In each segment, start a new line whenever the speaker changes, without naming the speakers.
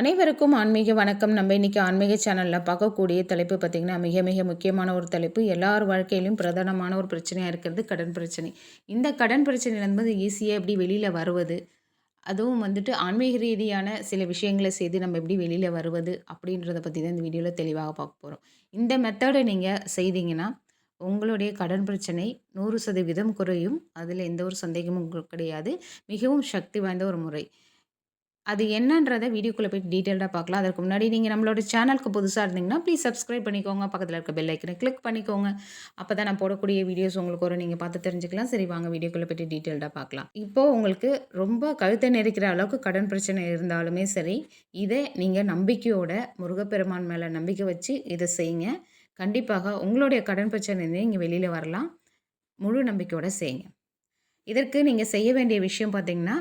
அனைவருக்கும் ஆன்மீக வணக்கம். நம்ம இன்றைக்கி ஆன்மீக சேனலில் பார்க்கக்கூடிய தலைப்பு பார்த்திங்கன்னா மிக மிக முக்கியமான ஒரு தலைப்பு. எல்லார் வாழ்க்கையிலும் பிரதானமான ஒரு பிரச்சனையாக இருக்கிறது கடன் பிரச்சனை. இந்த கடன் பிரச்சனையிலேருந்து ஈஸியாக எப்படி வெளியில் வருவது? அதுவும் வந்துட்டு ஆன்மீக ரீதியான சில விஷயங்களை செய்து நம்ம எப்படி வெளியில் வருவது? அப்படின்றத பற்றி தான் இந்த வீடியோவில் தெளிவாக பார்க்க போகிறோம் இந்த மெத்தடை நீங்கள் செய்தீங்கன்னா உங்களுடைய கடன் பிரச்சனை நூறு சதவீதம் குறையும். அதில் எந்த ஒரு சந்தேகமும் கிடையாது. மிகவும் சக்தி வாய்ந்த ஒரு முறை. அது என்னன்றதை வீடியோக்குள்ளே போய் டீட்டெயில்டாக பார்க்கலாம். அதற்கு முன்னாடி நீங்கள் நம்மளோட சேனலுக்கு புதுசாக இருந்தீங்கன்னா ப்ளீஸ் சப்ஸ்கிரைப் பண்ணிக்கோங்க. பக்கத்தில் இருக்க பெல் ஐக்கனை கிளிக் பண்ணிக்கோங்க. அப்போ தான் நான் போடக்கூடிய வீடியோஸ் உங்களுக்கு ஒரு நீங்கள் பார்த்து தெரிஞ்சுக்கலாம். சரி வாங்க வீடியோக்குள்ளே போய்ட்டு டீட்டெயில்டாக பார்க்கலாம். இப்போது உங்களுக்கு ரொம்ப கழுத்தை நெரிக்கிற அளவுக்கு கடன் பிரச்சனை இருந்தாலுமே சரி இதை நீங்கள் நம்பிக்கையோட முருகப்பெருமான் மேலே நம்பிக்கை வச்சு இதை செய்யுங்க. கண்டிப்பாக உங்களுடைய கடன் பிரச்சனை இங்கே வெளியில் வரலாம். முழு நம்பிக்கையோடு செய்யுங்க. இதற்கு நீங்கள் செய்ய வேண்டிய விஷயம் பார்த்திங்கன்னா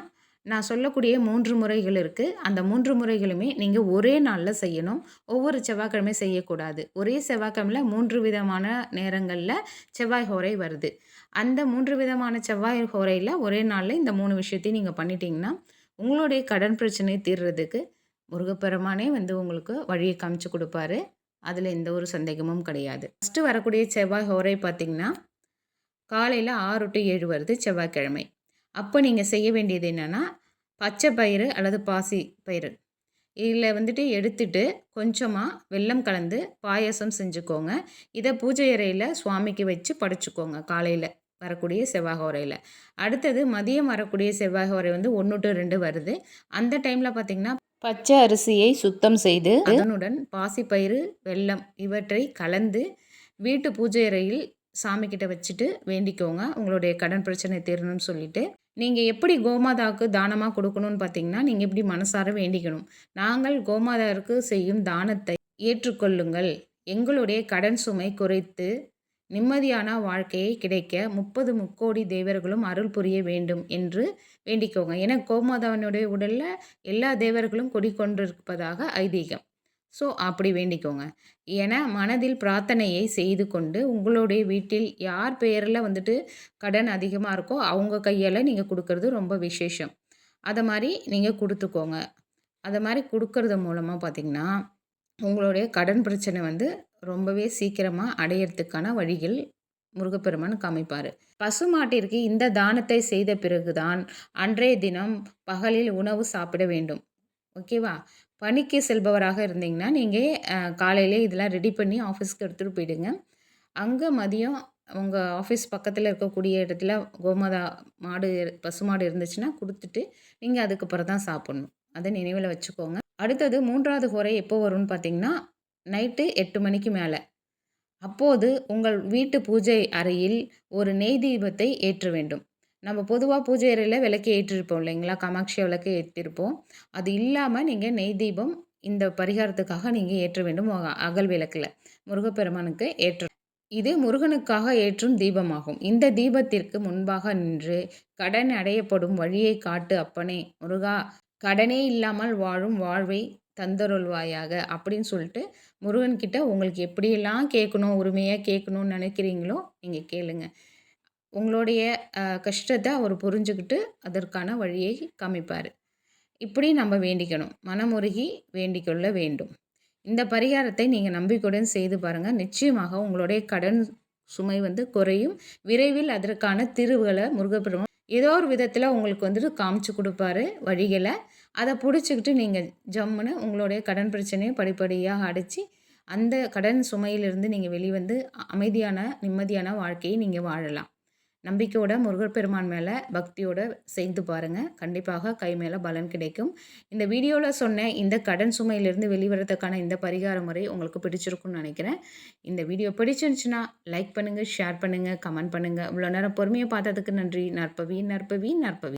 நான் சொல்லக்கூடிய மூன்று முறைகள் இருக்குது அந்த மூன்று முறைகளுமே நீங்கள் ஒரே நாளில் செய்யணும். ஒவ்வொரு செவ்வாய்க்கிழமை செய்யக்கூடாது. ஒரே செவ்வாய்க்கிழமையில் மூன்று விதமான நேரங்களில் செவ்வாய் ஹோரை வருது. அந்த மூன்று விதமான செவ்வாய் ஹோரையில் ஒரே நாளில் இந்த மூணு விஷயத்தையும் நீங்கள் பண்ணிட்டீங்கன்னா உங்களுடைய கடன் பிரச்சனை தீர்றதுக்கு முருகப்பெருமானே வந்து உங்களுக்கு வழியை காமிச்சு கொடுப்பாரு. அதில் எந்த ஒரு சந்தேகமும் கிடையாது. ஃபஸ்ட்டு வரக்கூடிய செவ்வாய் ஹோரை பார்த்திங்கன்னா காலையில் ஆறு டு ஏழு வருது செவ்வாய்க்கிழமை. அப்போ நீங்கள் செய்ய வேண்டியது என்னென்னா பச்சை பயிறு அல்லது பாசி பயிறு. இதில் வந்துட்டு எடுத்துட்டு கொஞ்சமாக வெல்லம் கலந்து பாயசம் செஞ்சுக்கோங்க. இதை பூஜை அறையில் சுவாமிக்கு வச்சு படைச்சிக்கோங்க காலையில் வரக்கூடிய செவ்வாய் அடுத்தது மதியம் வரக்கூடிய செவ்வாய் வந்து ஒன்று டு ரெண்டு வருது. அந்த டைமில் பார்த்திங்கன்னா பச்சை அரிசியை சுத்தம் செய்து அதனுடன் பாசிப்பயிறு வெல்லம் இவற்றை கலந்து வீட்டு பூஜை அறையில் சாமிக்கிட்ட வச்சுட்டு வேண்டிக்கோங்க. உங்களுடைய கடன் பிரச்சனை தீரணும்னு சொல்லிட்டு நீங்கள் எப்படி கோமாதாவுக்கு தானமாக கொடுக்கணும்னு பார்த்தீங்கன்னா நீங்கள் எப்படி மனசார வேண்டிக்கணும்? நாங்கள் கோமாதாவிற்கு செய்யும் தானத்தை ஏற்றுக்கொள்ளுங்கள். எங்களுடைய கடன் சுமை குறைத்து நிம்மதியான வாழ்க்கையை கிடைக்க முப்பது முக்கோடி தேவர்களும் அருள் புரிய வேண்டும் என்று வேண்டிக்கோங்க. ஏன்னா கோமாதாவனுடைய உடலில் எல்லா தேவர்களும் கொடிக்கொண்டிருப்பதாக ஐதீகம். ஸோ அப்படி வேண்டிக்கோங்க. ஏன்னா மனதில் பிரார்த்தனையை செய்து கொண்டு உங்களுடைய வீட்டில் யார் பெயரில் வந்துட்டு கடன் அதிகமாக இருக்கோ அவங்க கையால் நீங்கள் கொடுக்கறது ரொம்ப விசேஷம். அதை மாதிரி நீங்கள் கொடுத்துக்கோங்க. அதை மாதிரி கொடுக்கறது மூலமாக பார்த்திங்கன்னா உங்களுடைய கடன் பிரச்சனை வந்து ரொம்பவே சீக்கிரமாக அடையிறதுக்கான வழிகள் முருகப்பெருமான் காமிப்பார். பசுமாட்டிற்கு இந்த தானத்தை செய்த பிறகுதான் அன்றைய தினம் பகலில் உணவு சாப்பிட வேண்டும். ஓகேவா? பணிக்கு செல்பவராக இருந்தீங்கன்னா நீங்கள் காலையிலே இதெல்லாம் ரெடி பண்ணி ஆஃபீஸ்க்கு எடுத்துகிட்டு போயிடுங்க. அங்கே மதியம் உங்கள் ஆஃபீஸ் பக்கத்தில் இருக்கக்கூடிய இடத்துல கோமாதா மாடு பசுமாடு இருந்துச்சுன்னா கொடுத்துட்டு நீங்கள் அதுக்கப்புறம் தான் சாப்பிட்ணும். அதை நினைவில் வச்சுக்கோங்க. அடுத்தது மூன்றாவது குறை எப்போ வரும்னு பார்த்தீங்கன்னா நைட்டு எட்டு மணிக்கு மேலே. அப்போது உங்கள் வீட்டு பூஜை அறையில் ஒரு நெய் தீபத்தை ஏற்ற வேண்டும். நம்ம பொதுவாக பூஜை அறையில் விளக்கு ஏற்றிருப்போம் இல்லைங்களா? காமாட்சி விளக்கு ஏற்றிருப்போம். அது இல்லாமல் நீங்கள் நெய் தீபம் இந்த பரிகாரத்துக்காக நீங்கள் ஏற்ற வேண்டும் அகல் விளக்கில். முருகப்பெருமானுக்கு ஏற்ற இது முருகனுக்காக ஏற்றும் தீபமாகும். இந்த தீபத்திற்கு முன்பாக நின்று கடன் அடையப்படும் வழியை காட்டு அப்பனே முருகா கடனே இல்லாமல் வாழும் வாழ்வை தந்தருள்வாயாக அப்படின்னு சொல்லிட்டு முருகன்கிட்ட உங்களுக்கு எப்படியெல்லாம் கேட்கணும் உரிமையாக கேட்கணும்னு நினைக்கிறீங்களோ நீங்கள் கேளுங்கள் உங்களுடைய கஷ்டத்தை அவர் புரிஞ்சுக்கிட்டு அதற்கான வழியை காமிப்பார். இப்படி நம்ம வேண்டிக்கணும். மனமுருகி வேண்டிக்கொள்ள வேண்டும். இந்த பரிகாரத்தை நீங்கள் நம்பிக்கையுடன் செய்து பாருங்கள் நிச்சயமாக உங்களுடைய கடன் சுமை வந்து குறையும். விரைவில் அதற்கான தீர்வுகளை முருகப்பெருமான் ஏதோ ஒரு விதத்தில் உங்களுக்கு வந்துட்டு காமிச்சு கொடுப்பாரு வழிகளை. அதை பிடிச்சிக்கிட்டு நீங்கள் ஜம்முன்னு உங்களுடைய கடன் பிரச்சனையை படிப்படியாக அடைச்சி அந்த கடன் சுமையிலிருந்து நீங்கள் வெளிவந்து அமைதியான நிம்மதியான வாழ்க்கையை நீங்கள் வாழலாம். நம்பிக்கையோட முருகப்பெருமான் மேலே பக்தியோட செய்து பாருங்கள் கண்டிப்பாக கை மேலே பலன் கிடைக்கும். இந்த வீடியோவில் சொன்ன இந்த கடன் சுமையிலிருந்து வெளிவரத்துக்கான இந்த பரிகார முறை உங்களுக்கு பிடிச்சிருக்குன்னு நினைக்கிறேன். இந்த வீடியோ பிடிச்சிருந்துச்சுன்னா லைக் பண்ணுங்கள் ஷேர் பண்ணுங்கள் கமெண்ட் பண்ணுங்கள் இவ்வளோ நேரம் பொறுமையை பார்த்ததுக்கு நன்றி. நற்பவி நற்பவி நற்பவி.